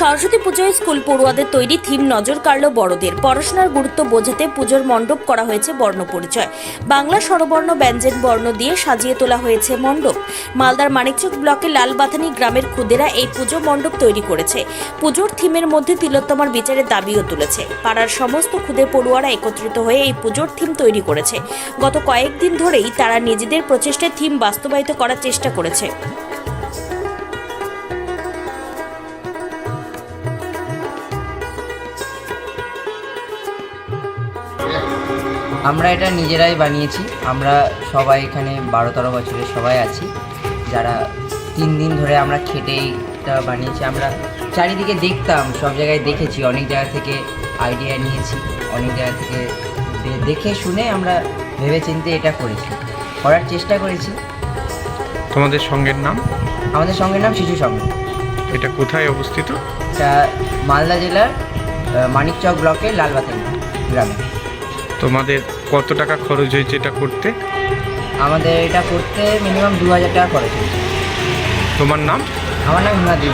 সরস্বতী পুজোয় স্কুল পড়ুয়াদের তৈরি থিম নজর কাড়ল বড়দের। পড়াশোনার গুরুত্ব বোঝাতে পুজোর মণ্ডপ করা হয়েছে বর্ণ পরিচয়। বাংলা স্বরবর্ণ ব্যঞ্জন বর্ণ দিয়ে সাজিয়ে তোলা হয়েছে মণ্ডপ। মালদার মানিকচক ব্লকের লালবাথানি গ্রামের খুদেরা এই পুজো মণ্ডপ তৈরি করেছে। পুজোর থিমের মধ্যে তিলোত্তমার বিচারের দাবিও তুলেছে। পাড়ার সমস্ত খুদে পড়ুয়ারা একত্রিত হয়ে এই পুজোর থিম তৈরি করেছে। গত কয়েকদিন ধরেই তারা নিজেদের প্রচেষ্টায় থিম বাস্তবায়িত করার চেষ্টা করেছে। আমরা এটা নিজেরাই বানিয়েছি। আমরা সবাই এখানে বারো তেরো বছরের সবাই আছি। যারা তিন দিন ধরে আমরা খেটেই এটা বানিয়েছি আমরা চারিদিকে দেখতাম সব জায়গায় দেখেছি অনেক জায়গা থেকে আইডিয়া নিয়েছি অনেক জায়গা থেকে দেখে শুনে আমরা ভেবেচিন্তে এটা করেছি করার চেষ্টা করেছি। তোমাদের সঙ্গের নাম? আমাদের সঙ্গে নাম শিশু সঙ্গ এটা কোথায় অবস্থিত? এটা মালদা জেলার মানিকচক ব্লকের লালবাতানি গ্রামে। তোমাদের কত টাকা খরচ হয়েছে এটা করতে? আমাদের এটা করতে মিনিমাম দু হাজার টাকা খরচ হয়েছে। তোমার নাম? আমার নাম হিমাদ্রি।